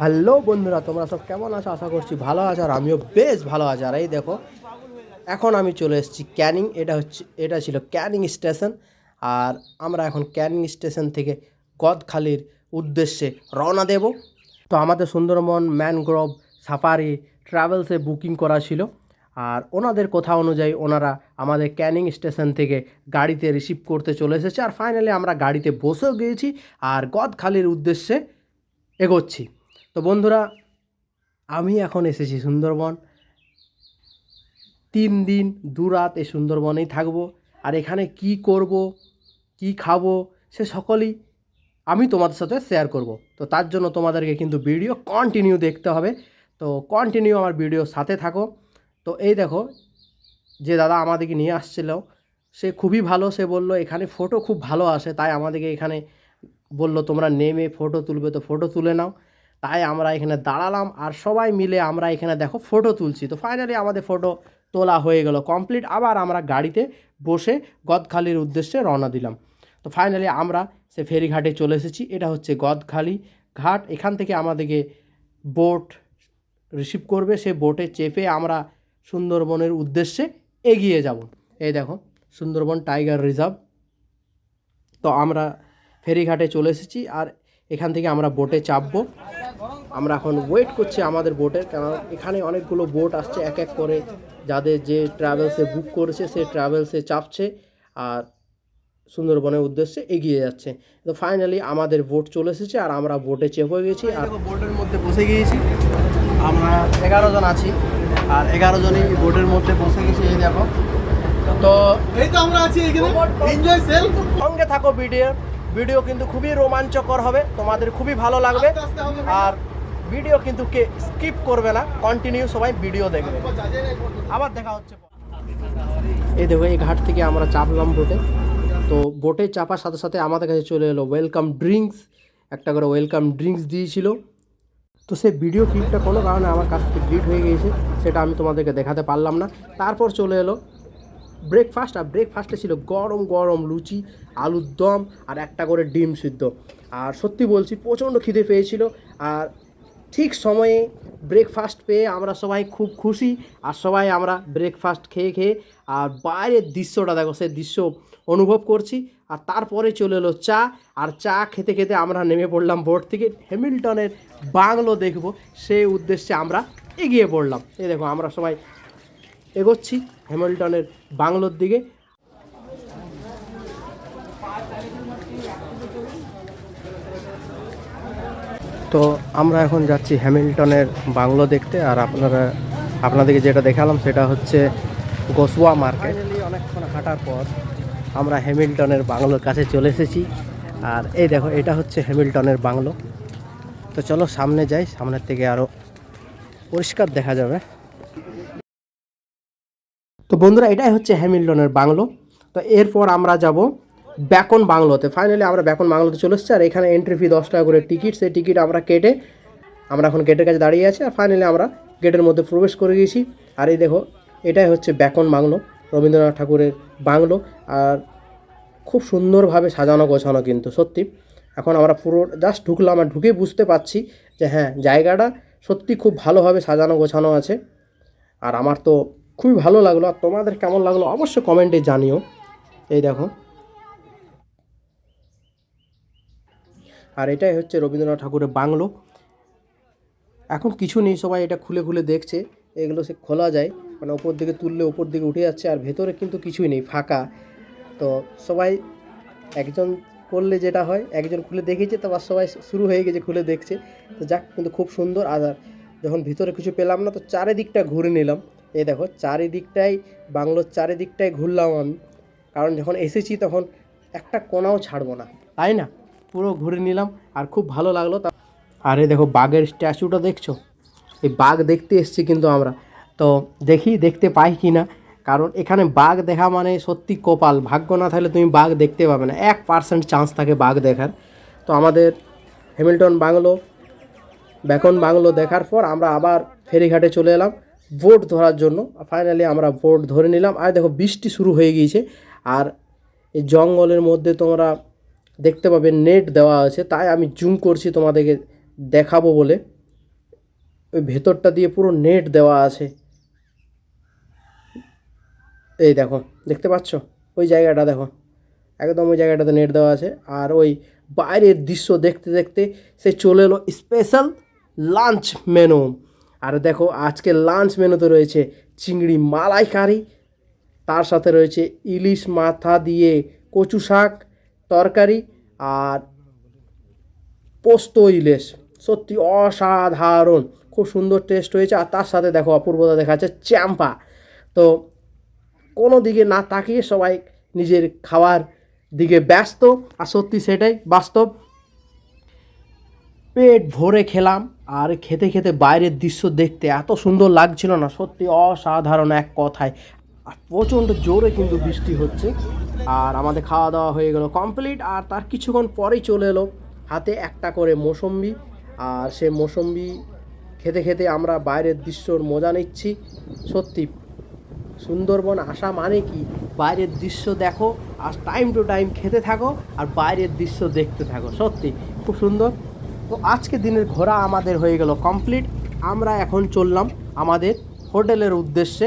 Hello বন্ধুরা, তোমরা সব কেমন আছো? আশা করছি ভালো আছো আর আমিও বেশ ভালো আছি। আর এই দেখো, এখন আমি চলে এসেছি ক্যানিং। এটা হচ্ছে, এটা ছিল ক্যানিং স্টেশন। আর আমরা এখন ক্যানিং স্টেশন থেকে গদখালির উদ্দেশ্যে রওনা দেব। তো আমাদের সুন্দরবন, ম্যানগ্রোভ, সাফারি, ট্রাভেলসে বুকিং করা ছিল। আর ওনাদের কথা অনুযায়ী ওনারা আমাদের ক্যানিং স্টেশন থেকে গাড়িতে রিসিভ করতে চলে এসেছে। আর ফাইনালি আমরা গাড়িতে বসেও গিয়েছি আর গদখালির উদ্দেশ্যে এগোচ্ছি। তো বন্ধুরা, আমি এখন এসেছি সুন্দরবন। তিন দিন, দু রাত এই সুন্দরবনেই থাকব। আর এখানে কি করব, কি খাব, সে সকলেই আমি তোমাদের সাথে শেয়ার করব। তো তার জন্য তোমাদেরকে কিন্তু ভিডিও কন্টিনিউ দেখতে হবে। তো কন্টিনিউ আমার ভিডিওর সাথে থাকো। তো এই দেখো, যে দাদা আমাদেরকে নিয়ে আসছিল, সে খুবই ভালো। সে বলল, এখানে ফটো খুব ভালো আসে। তাই আমাদেরকে এখানে বলল, তোমরা নেমে ফটো তুলবে, তো ফটো তুলে নাও। তাই আমরা এখানে দাঁড়ালাম আর সবাই মিলে আমরা এখানে দেখো ফটো তুলছি। তো ফাইনালি আমাদের ফটো তোলা হয়ে গেল কমপ্লিট আবার আমরা গাড়িতে বসে গদখালির উদ্দেশ্যে রওনা দিলাম। তো ফাইনালি আমরা সে ফেরিঘাটে চলে এসেছি। এটা হচ্ছে গদখালি ঘাট। এখান থেকে আমাদেরকে বোট রিসিভ করবে। সে বোটে চেপে আমরা সুন্দরবনের উদ্দেশ্যে এগিয়ে যাব। এই দেখো, সুন্দরবন টাইগার রিজার্ভ তো আমরা ফেরিঘাটে চলে এসেছি। আর এখান থেকে আমরা বোটে চাপবো। আমরা এখন ওয়েট করছি আমাদের বোটের কারণ এখানে অনেকগুলো বোট আসছে এক এক করে। যাদের যে ট্রাভেলসে বুক করেছে সে ট্রাভেলসে চাপছে আর সুন্দরবনের উদ্দেশ্যে এগিয়ে যাচ্ছে। তো ফাইনালি আমাদের বোট চলে এসেছে আর আমরা বোটে চেপে গেছি আর বোটের মধ্যে বসে গিয়েছি। আমরা এগারো জন আছি আর এগারো জনই বোটের মধ্যে বসে গেছি এই দেখো। তো এই তো আমরা আছি এখানে। এনজয় সেলফ সঙ্গে থাকো ভিডিও ভিডিও কিন্তু খুবই রোমাঞ্চকর হবে তোমাদের খুবই ভালো লাগবে। আর ভিডিও কিন্তু কে স্কিপ করবে না কন্টিনিউ সবাই ভিডিও দেখবে। আবার দেখা হচ্ছে এই দেখো এই ঘাট থেকে আমরা চাপলাম বোটে তো বোটে চাপার সাথে সাথে আমাদের কাছে চলে এলো ওয়েলকাম ড্রিঙ্কস একটা করে ওয়েলকাম ড্রিঙ্কস দিয়েছিল। তো সেই ভিডিও ক্লিপটা কোনো কারণে আমার কাছ থেকে ডিলিট হয়ে গিয়েছে সেটা আমি তোমাদেরকে দেখাতে পারলাম না। তারপর চলে এলো ব্রেকফাস্ট আর ব্রেকফাস্টে ছিল গরম গরম লুচি, আলুর দম, আর একটা করে ডিম সিদ্ধ। আর সত্যি বলছি, প্রচণ্ড খিদে পেয়েছিল। আর ঠিক সময়ে ব্রেকফাস্ট পেয়ে আমরা সবাই খুব খুশি, আর সবাই আমরা ব্রেকফাস্ট খেয়ে খেয়ে, আর বাইরের দৃশ্যটা দেখো, সেই দৃশ্য অনুভব করছি। আর তারপরে চলে এলো চা, আর চা খেতে খেতে আমরা নেমে পড়লাম বোর্ড থেকে। হ্যামিল্টনের বাংলো দেখব, সেই উদ্দেশ্যে আমরা এগিয়ে পড়লাম। এই দেখো, আমরা সবাই এগোচ্ছি। হ্যামিল্টনের বাংলোর দিকে। তো আমরা এখন যাচ্ছি হ্যামিল্টনের বাংলো দেখতে, আর আপনারা, আপনাদেরকে যেটা দেখালাম সেটা হচ্ছে গোসুয়া মার্কেট। অনেকক্ষণ হাঁটার পর আমরা হ্যামিল্টনের বাংলোর কাছে চলে এসেছি। আর এই দেখো, এটা হচ্ছে হ্যামিল্টনের বাংলো। তো চলো সামনে যাই, সামনের থেকে আরও পরিষ্কার দেখা যাবে। তো বন্ধুরা, এটাই হচ্ছে হ্যামিল্টনের বাংলো। তো এরপর আমরা যাব ব্যাকন বাংলোতে। ফাইনালি আমরা ব্যাকন বাংলোতে চলে এসেছি, আর এখানে এন্ট্রি ফি দশ টাকা করে টিকিট সেই টিকিট আমরা কেটে, আমরা এখন গেটের কাছে দাঁড়িয়ে আছি, আর ফাইনালি আমরা গেটের মধ্যে প্রবেশ করে গেছি আর এই দেখো, এটাই হচ্ছে ব্যাকন বাংলো, রবীন্দ্রনাথ ঠাকুরের বাংলো। আর খুব সুন্দরভাবে সাজানো গোছানো কিন্তু, সত্যি। এখন আমরা পুরো জাস্ট ঢুকলাম, আর ঢুকে বুঝতে পারছি যে হ্যাঁ জায়গাটা সত্যি খুব ভালোভাবে সাজানো গোছানো আছে। আর আমার তো খুবই ভালো লাগল, আর তোমাদের কেমন লাগল অবশ্যই কমেন্টে জানিও। এই দেখো। আর এটাই হচ্ছে রবীন্দ্রনাথ ঠাকুরের বাংলো। এখন কিছু নেই, সবাই এটা খুলে খুলে দেখছে, এগুলো সে খোলা যায় মানে ওপর দিকে তুললে ওপর দিকে উঠে যাচ্ছে, আর ভেতরে কিন্তু কিছুই নেই, ফাঁকা। তো সবাই একজন করলে যেটা হয়, একজন খুলে দেখেছে, তারপর সবাই শুরু হয়ে গেছে খুলে দেখছে। তো যাক, কিন্তু খুব সুন্দর, আর যখন ভিতরে কিছু পেলাম না, তো চারিদিকটা ঘুরে নিলাম। এই দেখো, চারিদিকটাই, বাংলোর চারিদিকটাই ঘুরলাম আমি কারণ যখন এসেছি তখন একটা কোনাও ছাড়বো না। তাই না? পুরো ঘুরে নিলাম, আর খুব ভালো লাগল তা আরে দেখো, বাঘের স্ট্যাচুটা দেখছ? এই বাঘ দেখতে এসেছি কিন্তু আমরা। তো দেখি, দেখতে পাই কি না? কারণ এখানে বাঘ দেখা মানে সত্যি কপাল। ভাগ্য না থাকলে তুমি বাঘ দেখতে পাবে না। এক পার্সেন্ট চান্স থাকে বাঘ দেখার। তো আমাদের হ্যামিল্টন বাংলো বেকন বাংলো দেখার পর আমরা আবার ফেরিঘাটে চলে এলাম। বোট ধরার জন্য। ফাইনালি আমরা বোট ধরে নিলাম। আর দেখো বৃষ্টি শুরু হয়ে গিয়েছে। আর এই জঙ্গলের মধ্যে তোমরা দেখতে পাবে নেট দেওয়া আছে। তাই আমি জুম করছি তোমাদেরকে দেখাবো বলে। ওই ভেতরটা দিয়ে পুরো নেট দেওয়া আছে। এই দেখো, দেখতে পাচ্ছ? ওই জায়গাটা দেখো। একদম ওই জায়গাটাতে নেট দেওয়া আছে। আর ওই বাইরের দৃশ্য দেখতে দেখতে সে চলে এলো স্পেশাল লাঞ্চ মেনু আর দেখো, আজকে লাঞ্চ মেনুতে রয়েছে চিংড়ি মালাইকারি, তার সাথে রয়েছে ইলিশ মাথা দিয়ে কচু শাক, তরকারি আর পোস্ত ইলিশ। সত্যি অসাধারণ, খুব সুন্দর টেস্ট হয়েছে। আর তার সাথে দেখো, অপূর্বতা দেখা যাচ্ছে চ্যাম্পা। তো কোনো দিকে না তাকিয়ে সবাই নিজের খাওয়ার দিকে ব্যস্ত। আর সত্যি সেটাই বাস্তব। পেট ভরে খেলাম আর খেতে খেতে বাইরের দৃশ্য দেখতে এত সুন্দর লাগছিল না, সত্যি অসাধারণ এক কথায়। আর প্রচণ্ড জোরে কিন্তু বৃষ্টি হচ্ছে। আর আমাদের খাওয়া দাওয়া হয়ে গেল কমপ্লিট আর তার কিছুক্ষণ পরেই চলে এলো হাতে একটা করে মৌসম্বি। আর সে মৌসম্বি খেতে খেতে আমরা বাইরের দৃশ্যর মজা নিচ্ছি। সত্যি সুন্দরবন আসা মানে কি? বাইরের দৃশ্য দেখো, আর টাইম টু টাইম খেতে থাকো, আর বাইরের দৃশ্য দেখতে থাকো। সত্যি খুব সুন্দর। তো আজকে দিনের ঘোরা আমাদের হয়ে গেল কমপ্লিট আমরা এখন চললাম আমাদের হোটেলের উদ্দেশ্যে।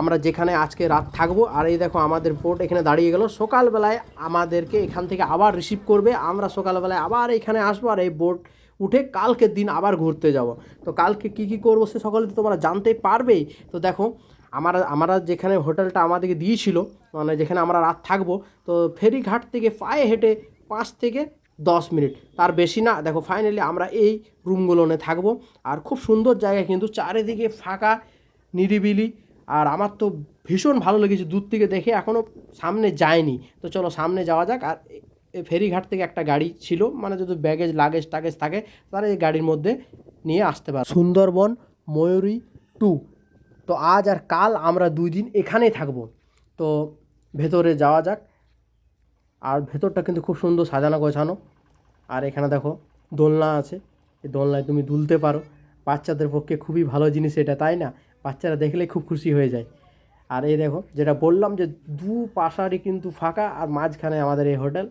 আমরা যেখানে আজকে রাত থাকব, আর এই দেখো আমাদের বোট এখানে দাঁড়িয়ে গেল। সকালবেলায় আমাদেরকে এখান থেকে আবার রিসিভ করবে। আমরা সকালবেলায় আবার এখানে আসব আর এই বোট উঠে কালকের দিন আবার ঘুরতে যাব। তো কালকে কি কি করব সে সকলে তো তোমরা জানতে পারবেই। তো দেখো, আমরা আমরা যেখানে হোটেলটা আমাদেরকে দিয়েছিল মানে যেখানে আমরা রাত থাকব, তো ফেরিঘাট থেকে পায়ে হেঁটে পাঁচ থেকে দশ মিনিট। তার বেশি না। দেখো ফাইনালি আমরা এই রুমগুলোনে থাকব। আর খুব সুন্দর জায়গা কিন্তু চারিদিকে ফাঁকা, নিরিবিলি। আর আমার তো ভীষণ ভালো লেগেছে দূর থেকে দেখে। এখনও সামনে যায়নি তো চলো, সামনে যাওয়া যাক। আর ফেরিঘাট থেকে একটা গাড়ি ছিল। মানে যদি ব্যাগেজ লাগেজ টাগেজ থাকে তারা এই গাড়ির মধ্যে নিয়ে আসতে পারে। সুন্দরবন, ময়ূরী টু তো আজ আর কাল আমরা দুই দিন এখানেই থাকব। তো ভেতরে যাওয়া যাক। আর ভেতরটা কিন্তু খুব সুন্দর সাজানো গোছানো। আর এখানে দেখো, দোলনা আছে। এই দোলনায় তুমি দুলতে পারো। বাচ্চাদের পক্ষে খুবই ভালো জিনিস এটা, তাই না? বাচ্চারা দেখলে খুব খুশি হয়ে যায়। আর এই দেখো, যেটা বললাম যে দু পাশারই কিন্তু ফাঁকা আর মাঝখানে আমাদের এই হোটেল।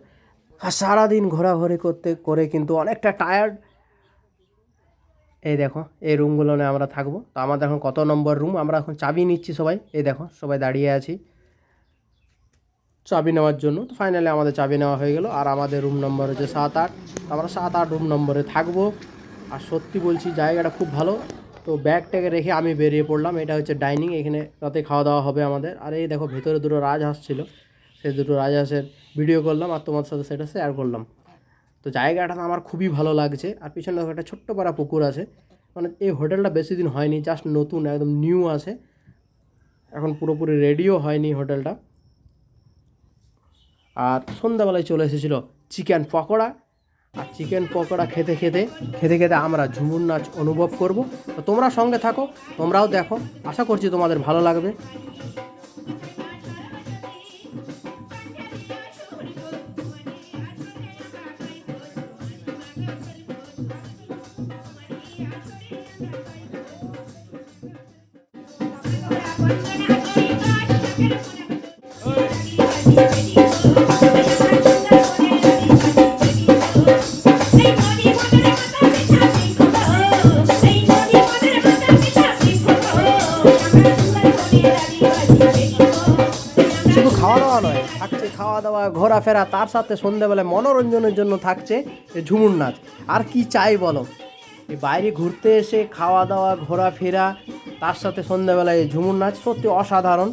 আর সারাদিন ঘোরাঘুরি করতে, করে কিন্তু অনেকটা টায়ার্ড এই দেখো, এই রুমগুলোনে আমরা থাকব। তো আমাদের এখন কত নম্বর রুম আমরা এখন চাবি নিচ্ছি সবাই। এই দেখো, সবাই দাঁড়িয়ে আছি। চাবি নেওয়ার জন্য। তো ফাইনালি আমাদের চাবি নেওয়া হয়ে গেল। আর আমাদের রুম নম্বর হচ্ছে সাত আট। আমরা সাত আট রুম নম্বরে থাকব। আর সত্যি বলছি, জায়গাটা খুব ভালো। তো ব্যাগটাকে রেখে আমি বেরিয়ে পড়লাম। এটা হচ্ছে ডাইনিং এখানে রাতে খাওয়া দাওয়া হবে আমাদের। আর এই দেখো, ভেতরে দুটো রাজহাঁস ছিল। সেই দুটো রাজহাঁসের ভিডিও করলাম আর তোমার সাথে সেটা শেয়ার করলাম। তো জায়গাটা আমার খুবই ভালো লাগছে। আর পিছনে দেখো, একটা ছোট্ট পাড়া পুকুর আছে। মানে এই হোটেলটা বেশি দিন হয়নি জাস্ট নতুন, একদম নিউ আছে। এখন পুরোপুরি রেডিও হয়নি হোটেলটা। আর সন্ধ্যাবেলায় চলে এসেছিল চিকেন পকোড়া। আর চিকেন পকোড়া খেতে খেতে খেতে খেতে আমরা ঝুমুর নাচ অনুভব করব। তো তোমরা সঙ্গে থাকো, তোমরাও দেখো। আশা করছি তোমাদের ভালো লাগবে। ঘোরাফেরা, তার সাথে সন্ধ্যেবেলায় মনোরঞ্জনের জন্য থাকছে ঝুমুর নাচ। আর কি চাই বলো? এই বাইরে ঘুরতে এসে খাওয়া দাওয়া ঘোরাফেরা, তার সাথে সন্ধ্যেবেলায় এই ঝুমুর নাচ সত্যি অসাধারণ।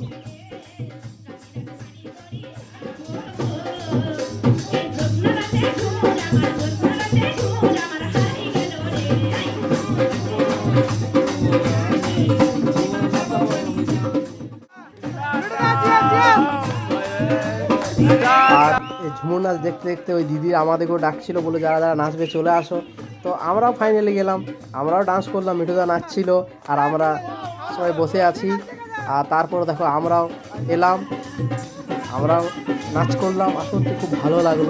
আর এই ঝুমুর নাচ দেখতে দেখতে ওই দিদি আমাদেরকেও ডাকছিল বলে, যারা যারা নাচবে চলে আসো। তো আমরাও ফাইনালি গেলাম। আমরাও ডান্স করলাম, মিঠুদা নাচছিল, আর আমরা সবাই বসে আছি। আর তারপর দেখো আমরাও এলাম, আমরাও নাচ করলাম। আসলে খুব ভালো লাগল।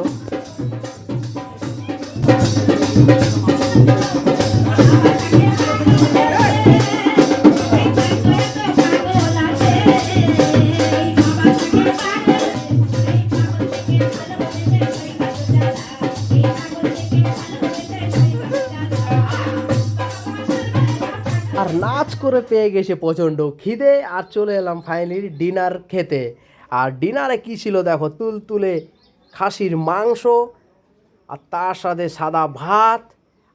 নাচ করে পেয়ে গেছে প্রচণ্ড খিদে আর চলে এলাম ফাইনালি ডিনার খেতে। আর ডিনারে কি ছিল দেখো? তুল তুলে খাসির মাংস আর তার সাথে সাদা ভাত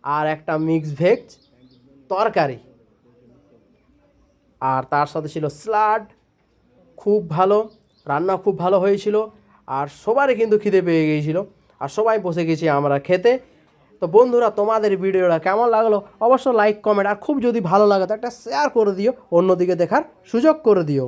আর একটা মিক্স ভেজ তরকারি। আর তার সাথে ছিল স্লাড, খুব ভালো, রান্না খুব ভালো হয়েছিল। আর সবারই কিন্তু খিদে পেয়ে গিয়েছিল আর সবাই বসে গেছি আমরা খেতে। তো বন্ধুরা, তোমাদের ভিডিওটা কেমন লাগল অবশ্য লাইক কমেন্ট আর খুব যদি ভালো লাগে তো একটা শেয়ার করে দিও, অন্যদিকে দেখার সুযোগ করে দিও।